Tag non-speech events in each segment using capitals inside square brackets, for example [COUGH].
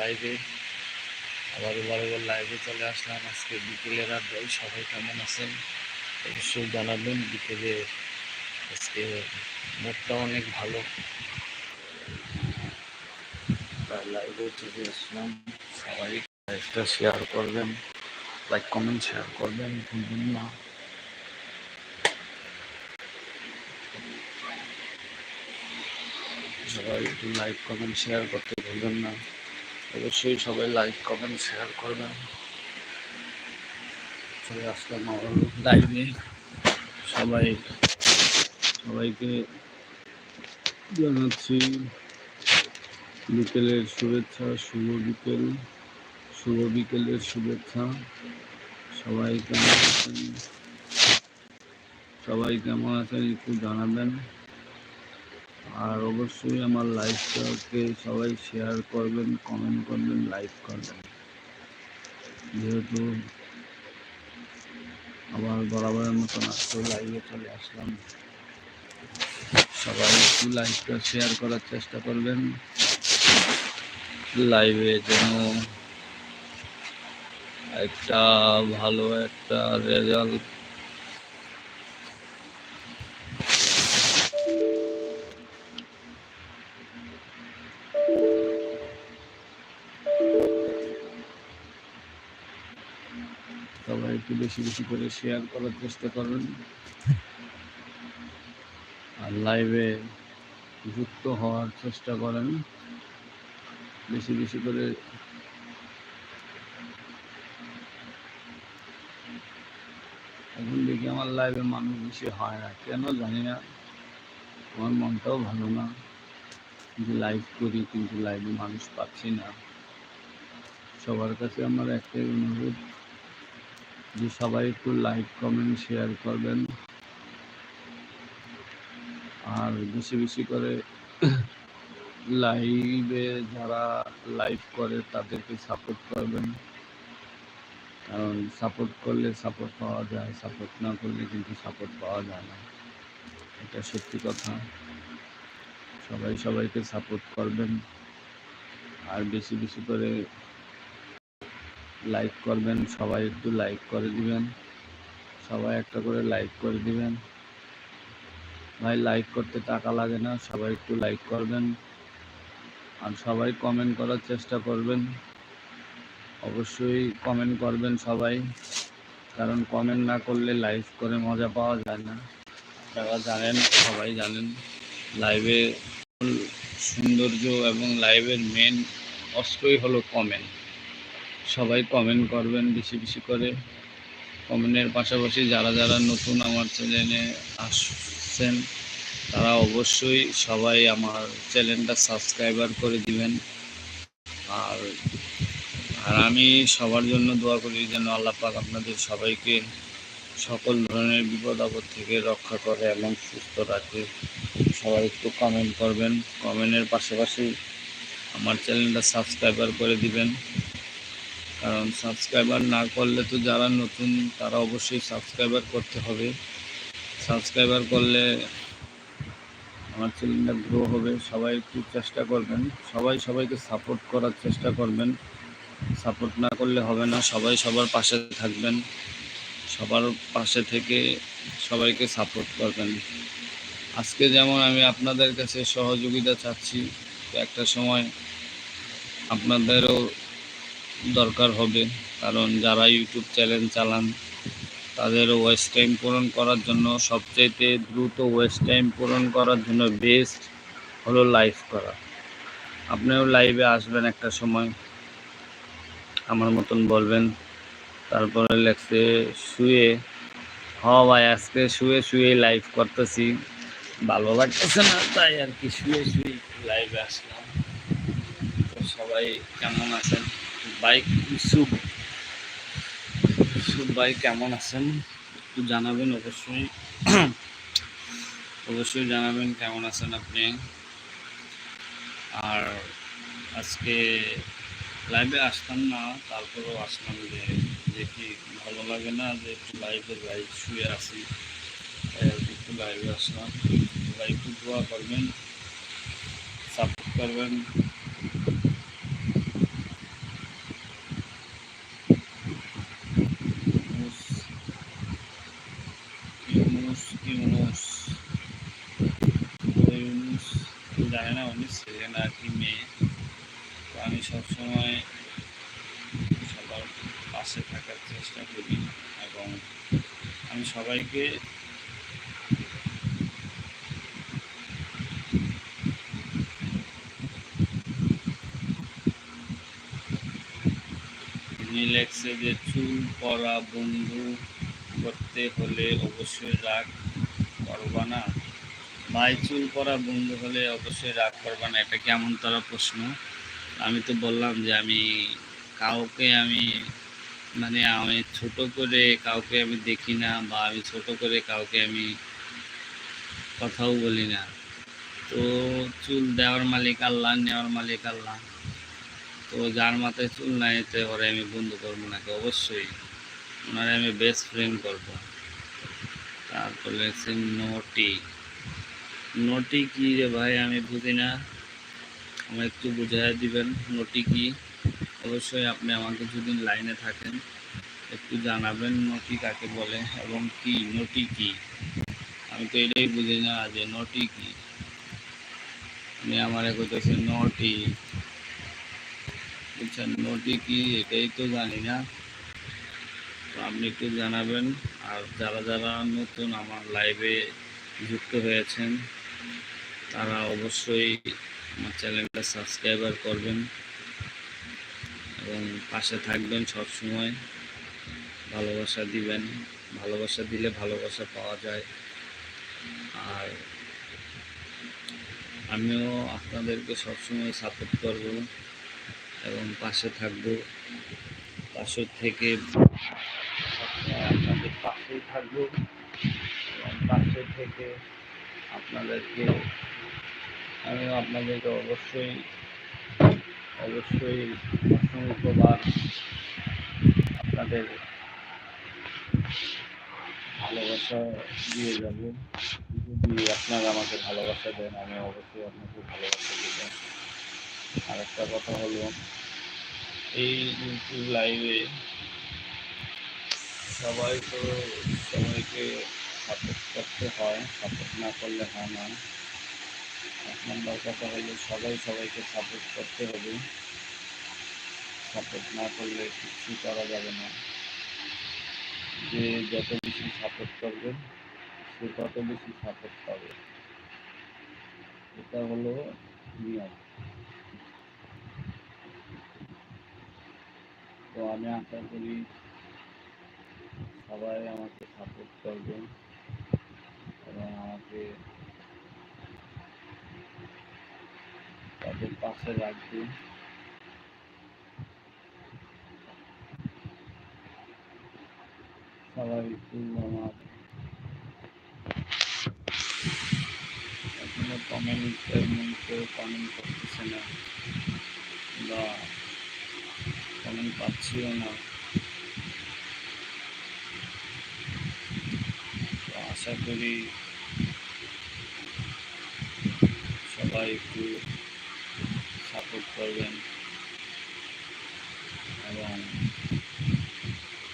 লাইভে আবার এবার এবার লাইভে চলে আসলাম। আজকে বিকেলের আড্ডায় সবাই কেমন আছেন? অবশ্যই জানাবেন। বিকেলে আজকে মুডটা অনেক ভালো। লাইভে চলে আসলাম। সবাই লাইভটা শেয়ার করবেন। লাইক কমেন্ট শেয়ার করবেন। ভুলবেন না। সবাই একটু লাইক কমেন্ট শেয়ার করতে ভুলবেন না। অবশ্যই সবাই লাইক কমেন্ট শেয়ার করবেন। চলে আসলাম আমার লাইভে সবাই, সবাইকে জানাচ্ছি, বিকেলের শুভেচ্ছা, শুভ বিকেল, শুভ বিকেলের শুভেচ্ছা। সবাই কেমন আছেন? সবাই কেমন আছেন একটু জানাবেন। আর অবশ্যই আমার লাইভটাকে সবাই শেয়ার করবেন কমেন্ট করবেন লাইক করবেন। যেহেতু আবার বরাবরের মতন আজকে লাইভে চলে আসলাম। সবাই একটু লাইভটা শেয়ার করার চেষ্টা করবেন। লাইভে যেন একটা ভালো একটা রেজাল্ট একটু বেশি বেশি করে শেয়ার করার চেষ্টা করবেন। আর লাইভে যুক্ত হওয়ার চেষ্টা করেন। বেশি বেশি করে এখন দেখি আমার লাইভে মানুষ বেশি হয় না। কেন জানি না। আমার মনটাও ভালো না। যে লাইভ করি, কিন্তু লাইভে মানুষ পাচ্ছি না। সবার কাছে আমার একটাই অনুরোধ যে সবাই একটু লাইক কমেন্ট শেয়ার করবেন। আর বেশি বেশি করে [COUGHS] লাইভে যারা লাইভ করে, তাদেরকে সাপোর্ট করবেন। কারণ সাপোর্ট করলে সাপোর্ট পাওয়া যায় সাপোর্ট না করলে কিন্তু সাপোর্ট পাওয়া যায় না। এটা সত্যি কথা। সবাই সবাইকে সাপোর্ট করবেন। আর বেশি বেশি করে লাইক করবেন, সবাই একটু লাইক করে দিবেন। সবাই একটা করে লাইক করে দিবেন। ভাই লাইক করতে টাকা লাগে না, সবাই একটু লাইক করবেন। আর সবাই কমেন্ট করার চেষ্টা করবেন। অবশ্যই কমেন্ট করবেন সবাই। কারণ কমেন্ট না করলে লাইভ করে মজা পাওয়া যায় না। আপনারা জানেন, সবাই জানেন লাইভে সৌন্দর্য এবং লাইভের মেন অস্ত্রই হলো কমেন্ট সবাই কমেন্ট করবেন বেশি বেশি করে। কমেন্টের পাশাপাশি যারা যারা নতুন আমার চ্যানেলে আসছেন, তারা অবশ্যই সবাই আমার চ্যানেলটা সাবস্ক্রাইবার করে দিবেন। আর আর আমি সবার জন্য দোয়া করি যেন আল্লাহ পাক আপনাদের সবাইকে সকল ধরনের বিপদ আপদ থেকে রক্ষা করে এবং সুস্থ রাখে। সবাই একটু কমেন্ট করবেন। কমেন্টের পাশাপাশি আমার চ্যানেলটা সাবস্ক্রাইবার করে দিবেন। কারণ সাবস্ক্রাইবার না করলে তো যারা নতুন, তারা অবশ্যই সাবস্ক্রাইবার করতে হবে। সাবস্ক্রাইবার করলে আমার চ্যানেলটা গ্রো হবে। সবাই একটু চেষ্টা করবেন। সবাই সবাইকে সাপোর্ট করার চেষ্টা করবেন। সাপোর্ট না করলে হবে না। সবাই সবার পাশে থাকবেন। সবার পাশে থেকে সবাইকে সাপোর্ট করবেন। আজকে যেমন আমি আপনাদের কাছে সহযোগিতা চাচ্ছি একটা সময় আপনাদেরও দরকার হবে। কারণ যারা ইউটিউব চ্যানেল চালান, তাদের ওয়েস্ট টাইম পূরণ করার জন্য সবচাইতে দ্রুত ওয়েস্ট টাইম পূরণ করার জন্য বেস্ট হলো লাইভ করা। আপনিও লাইভে আসবেন একটা সময়, আমার মতন বলবেন। তারপরে লেখছে, শুয়ে হ ভাই, আজকে শুয়ে শুয়ে লাইভ করতেছি। ভালো লাগতেছে না, তাই আর কি, শুয়ে শুয়ে লাইভে আসলাম। সবাই কেমন আছেন? বাইক ইউসুফ ইউসুফ ভাই, কেমন আছেন? একটু জানাবেন অবশ্যই। অবশ্যই জানাবেন কেমন আছেন আপনি। আর আজকে লাইভে আসতাম না, তারপরেও আসলাম যে দেখি ভালো লাগে না যে একটু লাইভে লাইভ শুয়ে আসি একটু লাইভে আসলাম। একটু দোয়া করবেন সাপোর্ট করবেন না উনি ছিলেন মেয়ে। তো আমি সবসময় সবার পাশে থাকার চেষ্টা করি এবং আমি সবাইকে লেখছে যে চুল পরা বন্ধু করতে হলে অবশ্যই রাগ করবা না। ভাই চুল পরা বন্ধু হলে অবশ্যই রাগ করবে না, এটা কেমন তারা প্রশ্ন? আমি তো বললাম যে আমি কাউকে আমি মানে আমি ছোট করে কাউকে আমি দেখি না বা আমি ছোট করে কাউকে আমি কথাও বলি না। তো চুল দেওয়ার মালিক আল্লাহ, নেওয়ার মালিক আল্লাহ। তো যার মাথায় চুল নাই তো ওরে আমি বন্ধু করব নাকি? অবশ্যই। ওনারে আমি বেস্ট ফ্রেন্ড করব। তারপর লেখছেন নটি। নটি কি রে ভাই? আমি বুঝি না। আমাকে একটু বুঝাই দিবেন নটি কি? অবশ্যই আপনি আমাকে যদি লাইনে থাকেন, একটু জানাবেন নটি কাকে বলে এবং কি, নটি কি? আমি তো এটাই বুঝি না যে নটি কি। আপনি আমার কইতেছেন নটি। বুঝছেন নটি কি এটাই তো জানি না। তো আপনি একটু জানাবেন। আর যারা যারা নতুন আমার লাইভে যুক্ত হয়েছেন তারা অবশ্যই আমার চ্যানেলটা সাবস্ক্রাইবার করবেন। এবং পাশে থাকবেন সব সময় ভালোবাসা দিবেন। ভালোবাসা দিলে ভালোবাসা পাওয়া যায়। আর আমিও আপনাদেরকে সবসময় সাপোর্ট করব এবং পাশে থাকব। পাশে থেকে আপনাদের পাশেই থাকব। এবং পাশে থেকে আপনাদেরকে আমিও আপনাদেরকে অবশ্যই অবশ্যই অসংখ্যবার আপনাদের ভালোবাসা দিয়ে যাব। যদি আপনারা আমাকে ভালোবাসা দেন, আমি অবশ্যই আপনাকে ভালোবাসা দেব আর একটা কথা হলো, এই ইউটিউব লাইভে সবাই তো সবাইকে সাপোর্ট করতে হয় সাপোর্ট না করলে হয় না। এক নম্বর কথা হলো সবাই সবাইকে সাপোর্ট করতে হবে সাপোর্ট না করলে কিছু করা যাবে না। যে যত বেশি সাপোর্ট করবে সে তত বেশি সাপোর্ট পাবে। এটা হলো নিয়ম। তো আমি আশা করি সবাই আমাকে সাপোর্ট করবে এবং আমাকে তাদের পাশে রাখবে সবাই আমার কমেন্ট করতেছে না। বা কমেন্ট না। আশা করি সবাই একটু সাপোর্ট করবেন এবং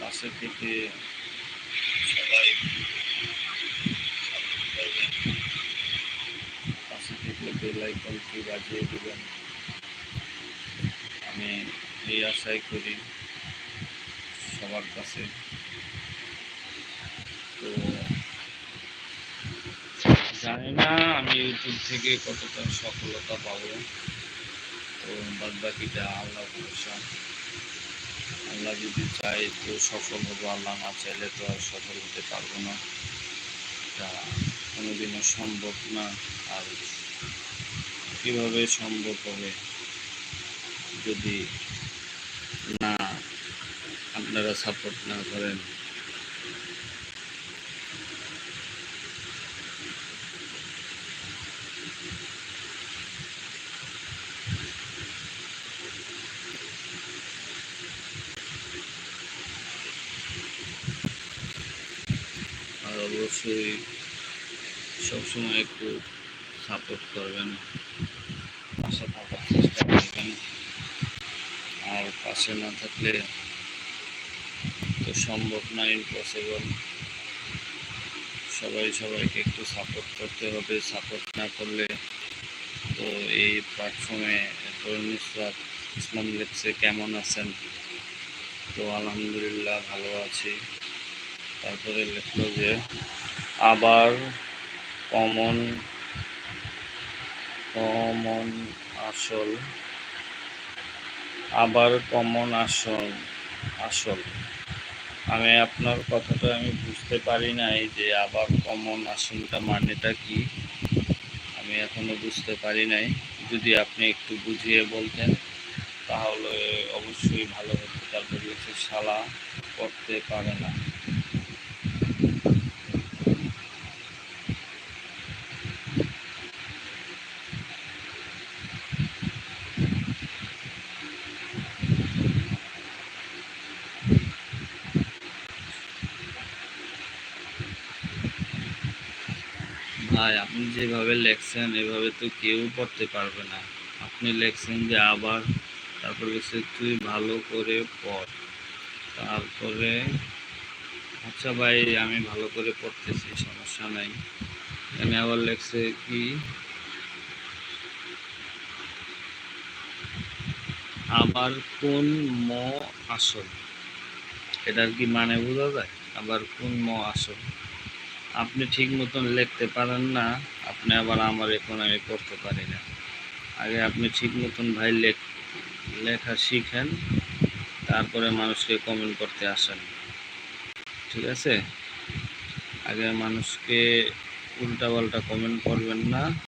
পাশে থেকে সবাই। পাশে থেকে বেল বাজিয়ে দেবেন আমি এই আশাই করি সবার কাছে তো জানি না, আমি ইউটিউব থেকে কতটা সফলতা পাবো। তো বাদ বাকিটা আল্লাহ ভরসা। আল্লাহ যদি চাই তো সফল হব, আল্লাহ না চাইলে তো আর সফল হতে পারব না। এটা কোনোদিনও সম্ভব না। আর কীভাবে সম্ভব হবে যদি না আপনারা সাপোর্ট না করেন আর অবশ্যই সবসময় একটু সাপোর্ট করবেন। পাশে থাকার চেষ্টা করবেন। আর পাশে না থাকলে তো সম্ভব না ইম্পসিবল সবাই সবাইকে একটু সাপোর্ট করতে হবে। সাপোর্ট না করলে তো এই প্ল্যাটফর্মে তরুণিসরাত ইসলাম লিখছে কেমন আছেন? তো আলহামদুলিল্লাহ ভালো আছি। তারপরে লিখলো যে, আবার কমন কমন আসল, আবার কমন আসল আসল। আমি আপনার কথাটা আমি বুঝতে পারি নাই যে আবার কমন আসলটা মানেটা কি। আমি এখনও বুঝতে পারি নাই। যদি আপনি একটু বুঝিয়ে বলতেন, তাহলে অবশ্যই ভালো হতো। তারপর হচ্ছে শালা, করতে পারে না। ভাই, আপনি যেভাবে লেখছেন, এভাবে তো কেউ পড়তে পারবে না। আপনি লেখছেন যে আবার, তারপর হচ্ছে তুই ভালো করে পড়। তারপরে আচ্ছা ভাই, আমি ভালো করে পড়তেছি, সমস্যা নাই। এখানে আবার লেখছে কি? আবার কোন ম আসল? এটার কি মানে বোঝা যায়? আবার কোন ম আসল? আপনি ঠিক মতন লিখতে পারেন না, আপনি আবার আমার এখন আমি করতে পারি না। আগে আপনি ঠিক মতন ভাই লেখ, লেখা শিখেন, তারপরে মানুষকে কমেন্ট করতে আসেন। ঠিক আছে? আগে মানুষকে উল্টা পাল্টা কমেন্ট করবেন না।